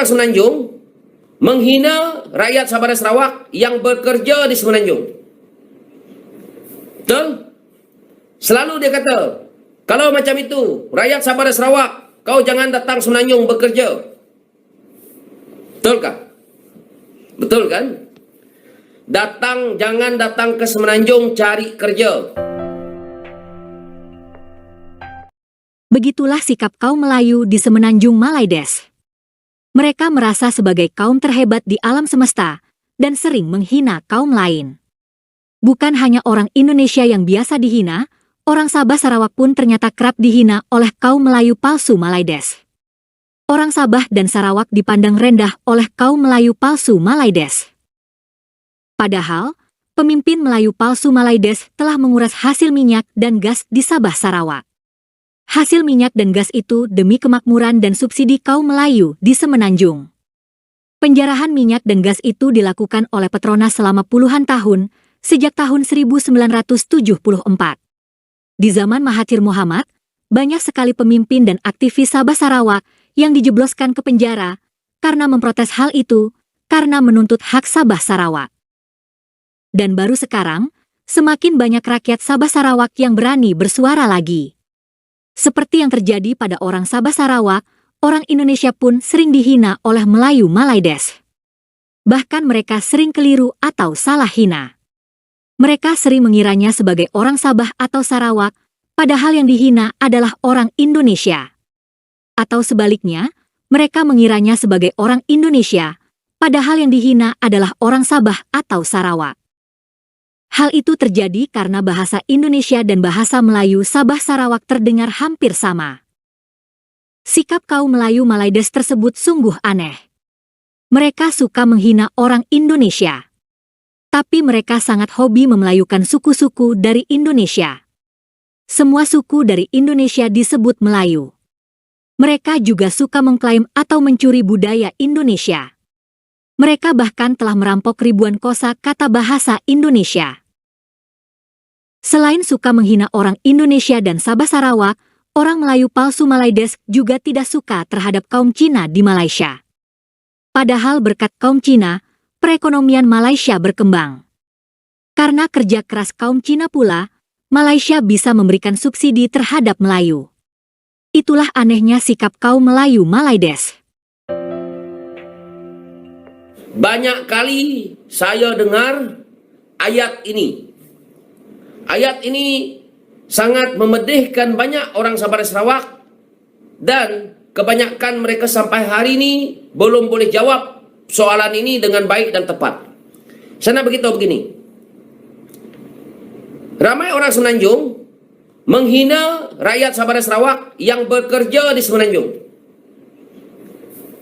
orang Semenanjung menghina rakyat Sabah Sarawak yang bekerja di Semenanjung. Betul? Selalu dia kata, kalau macam itu, rakyat Sabah dan Sarawak, kau jangan datang Semenanjung bekerja. Betulkah? Betul kan? Datang, jangan datang ke Semenanjung cari kerja. Begitulah sikap kaum Melayu di Semenanjung Malaides. Mereka merasa sebagai kaum terhebat di alam semesta dan sering menghina kaum lain. Bukan hanya orang Indonesia yang biasa dihina, orang Sabah Sarawak pun ternyata kerap dihina oleh kaum Melayu palsu Malaides. Orang Sabah dan Sarawak dipandang rendah oleh kaum Melayu palsu Malaides. Padahal, pemimpin Melayu palsu Malaides telah menguras hasil minyak dan gas di Sabah Sarawak. Hasil minyak dan gas itu demi kemakmuran dan subsidi kaum Melayu di Semenanjung. Penjarahan minyak dan gas itu dilakukan oleh Petronas selama puluhan tahun, sejak tahun 1974. Di zaman Mahathir Muhammad, banyak sekali pemimpin dan aktivis Sabah Sarawak yang dijebloskan ke penjara karena memprotes hal itu, karena menuntut hak Sabah Sarawak. Dan baru sekarang, semakin banyak rakyat Sabah Sarawak yang berani bersuara lagi. Seperti yang terjadi pada orang Sabah Sarawak, orang Indonesia pun sering dihina oleh Melayu Malaides. Bahkan mereka sering keliru atau salah hina. Mereka sering mengiranya sebagai orang Sabah atau Sarawak, padahal yang dihina adalah orang Indonesia. Atau sebaliknya, mereka mengiranya sebagai orang Indonesia, padahal yang dihina adalah orang Sabah atau Sarawak. Hal itu terjadi karena bahasa Indonesia dan bahasa Melayu Sabah Sarawak terdengar hampir sama. Sikap kaum Melayu Malaides tersebut sungguh aneh. Mereka suka menghina orang Indonesia. Tapi mereka sangat hobi memelayukan suku-suku dari Indonesia. Semua suku dari Indonesia disebut Melayu. Mereka juga suka mengklaim atau mencuri budaya Indonesia. Mereka bahkan telah merampok ribuan kosa kata bahasa Indonesia. Selain suka menghina orang Indonesia dan Sabah Sarawak, orang Melayu palsu Malaides juga tidak suka terhadap kaum Cina di Malaysia. Padahal berkat kaum Cina, perekonomian Malaysia berkembang. Karena kerja keras kaum Cina pula, Malaysia bisa memberikan subsidi terhadap Melayu. Itulah anehnya sikap kaum Melayu Malaides. Banyak kali saya dengar ayat ini. Ayat ini sangat memedihkan banyak orang Sabah Sarawak dan kebanyakan mereka sampai hari ini belum boleh jawab soalan ini dengan baik dan tepat. Saya nak beritahu begini. Ramai orang Semenanjung menghina rakyat Sabah dan Sarawak yang bekerja di Semenanjung.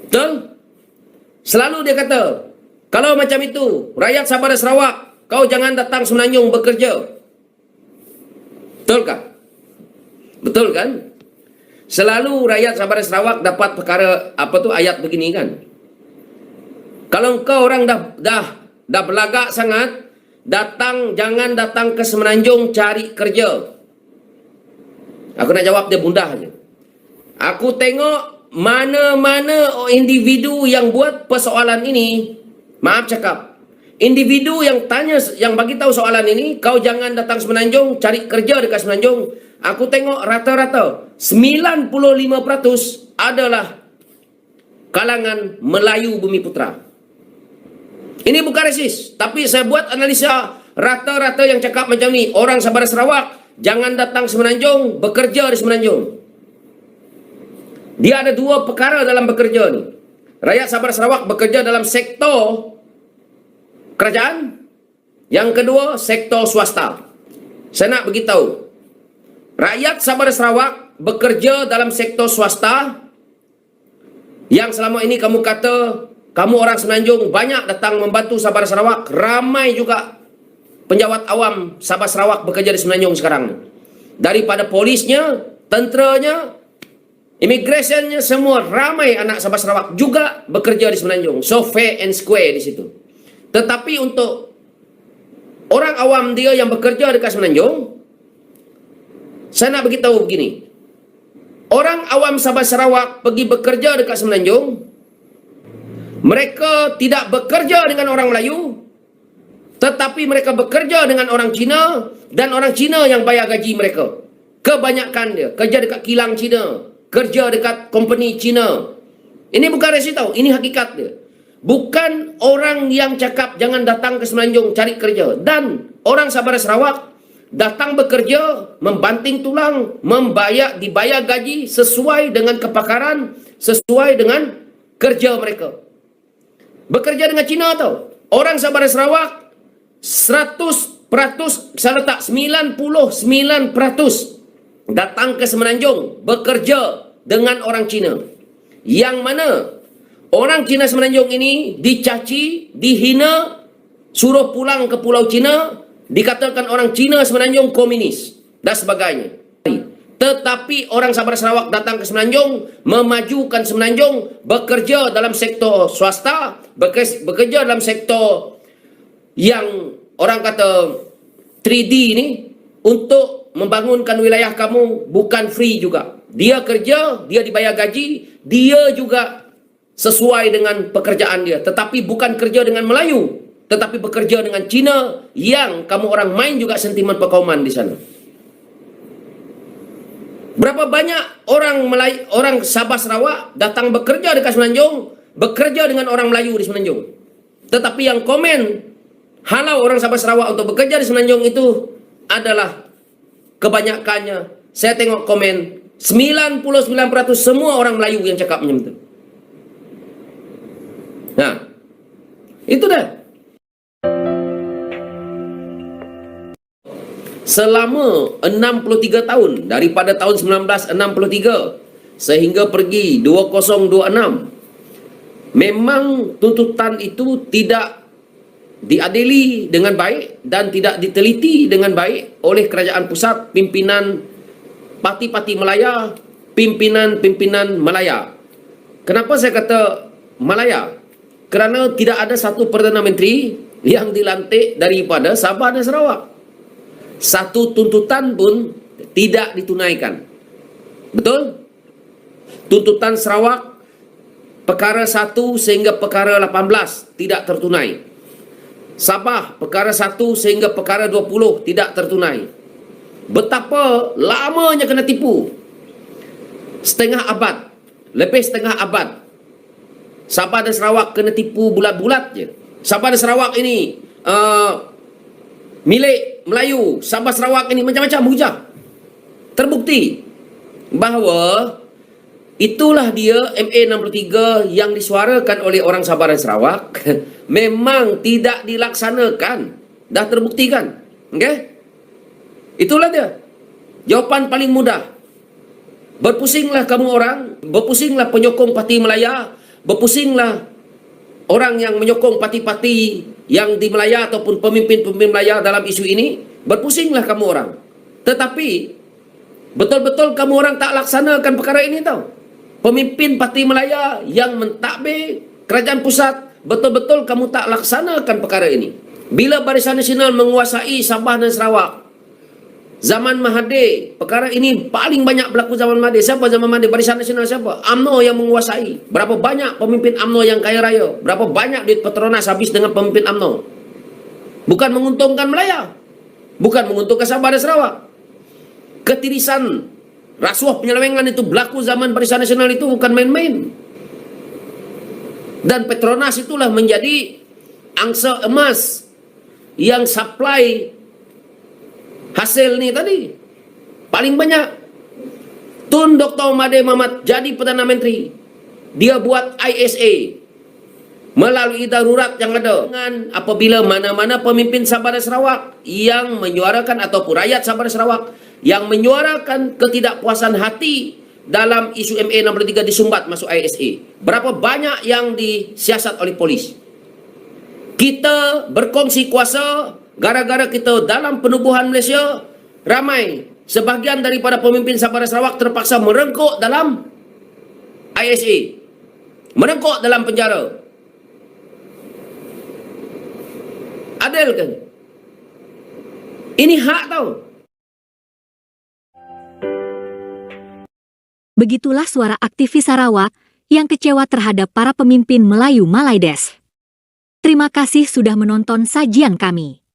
Betul? Selalu dia kata, kalau macam itu, rakyat Sabah dan Sarawak, kau jangan datang Semenanjung bekerja. Betulkah? Betul kan? Selalu rakyat Sabah dan Sarawak dapat perkara apa tu ayat begini kan? Kalau kau orang dah dah dah berlagak sangat, datang jangan datang ke Semenanjung cari kerja. Aku nak jawab dia bundah aja. Aku tengok mana-mana individu yang buat persoalan ini, maaf cakap, individu yang tanya yang bagi tahu soalan ini kau jangan datang semenanjung cari kerja dekat semenanjung. Aku tengok rata-rata 95% adalah kalangan Melayu Bumi Putra. Ini bukan resis tapi saya buat analisa rata-rata yang cakap macam ni. Orang Sabah Sarawak jangan datang semenanjung bekerja di semenanjung. Dia ada dua perkara dalam bekerja ni. Rakyat Sabah Sarawak bekerja dalam sektor kerajaan. Yang kedua, sektor swasta. Saya nak beritahu. Rakyat Sabah Sarawak bekerja dalam sektor swasta yang selama ini kamu kata kamu orang Semenanjung banyak datang membantu Sabah Sarawak. Ramai juga penjawat awam Sabah Sarawak bekerja di Semenanjung sekarang. Daripada polisnya, tenteranya, imigrasionnya semua ramai anak Sabah Sarawak juga bekerja di Semenanjung. So fair and square di situ. Tetapi untuk orang awam dia yang bekerja dekat Semenanjung, saya nak beritahu begini. Orang awam Sabah Sarawak pergi bekerja dekat Semenanjung, Mereka tidak bekerja dengan orang Melayu, tetapi mereka bekerja dengan orang Cina dan orang Cina yang bayar gaji mereka. Kebanyakan dia kerja dekat kilang Cina, kerja dekat company Cina. Ini bukan resi tahu, ini hakikat dia. Bukan orang yang cakap jangan datang ke Semenanjung cari kerja dan orang Sabah dan Sarawak datang bekerja, membanting tulang, membayar dibayar gaji sesuai dengan kepakaran, sesuai dengan kerja mereka. Bekerja dengan Cina tau. Orang Sabah dan Sarawak 100% saya letak 99% datang ke Semenanjung bekerja dengan orang Cina. Yang mana orang Cina Semenanjung ini dicaci, dihina, suruh pulang ke Pulau Cina, dikatakan orang Cina Semenanjung komunis dan sebagainya. Tetapi orang Sabah Sarawak datang ke Semenanjung, memajukan Semenanjung, bekerja dalam sektor swasta, bekerja, dalam sektor yang orang kata 3D ni untuk membangunkan wilayah kamu bukan free juga. Dia kerja, dia dibayar gaji, dia juga sesuai dengan pekerjaan dia. Tetapi bukan kerja dengan Melayu, tetapi bekerja dengan Cina yang kamu orang main juga sentimen perkauman di sana. Berapa banyak orang Melayu, orang Sabah Sarawak datang bekerja dekat Semenanjung, bekerja dengan orang Melayu di Semenanjung. Tetapi yang komen halau orang Sabah Sarawak untuk bekerja di Semenanjung itu adalah kebanyakannya. Saya tengok komen 99% semua orang Melayu yang cakap macam itu. Nah, itu dah. Selama 63 tahun daripada tahun 1963 sehingga pergi 2026 memang tuntutan itu tidak diadili dengan baik dan tidak diteliti dengan baik oleh kerajaan pusat pimpinan parti-parti Melaya pimpinan-pimpinan Melaya kenapa saya kata Malaya kerana tidak ada satu Perdana Menteri yang dilantik daripada Sabah dan Sarawak satu tuntutan pun tidak ditunaikan. Betul? Tuntutan Sarawak perkara 1 sehingga perkara 18 tidak tertunai. Sabah perkara 1 sehingga perkara 20 tidak tertunai. Betapa lamanya kena tipu. Setengah abad. Lebih setengah abad. Sabah dan Sarawak kena tipu bulat-bulat je. Sabah dan Sarawak ini uh, milik Melayu, Sabah Sarawak ini macam-macam hujah. Terbukti bahawa itulah dia MA63 yang disuarakan oleh orang Sabah dan Sarawak memang tidak dilaksanakan. Dah terbukti kan? Okey? Itulah dia. Jawapan paling mudah. Berpusinglah kamu orang, berpusinglah penyokong parti Melaya, berpusinglah orang yang menyokong parti-parti yang di Melaya ataupun pemimpin-pemimpin Melaya dalam isu ini, berpusinglah kamu orang. Tetapi, betul-betul kamu orang tak laksanakan perkara ini tau. Pemimpin parti Melaya yang mentadbir kerajaan pusat, betul-betul kamu tak laksanakan perkara ini. Bila Barisan Nasional menguasai Sabah dan Sarawak, Zaman Mahathir, perkara ini paling banyak berlaku zaman Mahathir. Siapa zaman Mahathir? Barisan Nasional siapa? UMNO yang menguasai. Berapa banyak pemimpin UMNO yang kaya raya? Berapa banyak duit Petronas habis dengan pemimpin UMNO? Bukan menguntungkan Melaya. Bukan menguntungkan Sabah dan Sarawak. Ketirisan, rasuah penyelewengan itu berlaku zaman Barisan Nasional itu bukan main-main. Dan Petronas itulah menjadi angsa emas yang supply hasil ni tadi. Paling banyak Tun Dr. Mahathir Mohamad jadi Perdana Menteri. Dia buat ISA melalui darurat yang ada dengan apabila mana-mana pemimpin Sabah dan Sarawak yang menyuarakan ataupun rakyat Sabah dan Sarawak yang menyuarakan ketidakpuasan hati dalam isu MA63 disumbat masuk ISA berapa banyak yang disiasat oleh polis? Kita berkongsi kuasa Gara-gara kita dalam penubuhan Malaysia, ramai sebahagian daripada pemimpin Sabah dan Sarawak terpaksa merengkuk dalam ISA. Merengkuk dalam penjara. Adil kan? Ini hak tau. Begitulah suara aktivis Sarawak yang kecewa terhadap para pemimpin Melayu Malaides. Terima kasih sudah menonton sajian kami.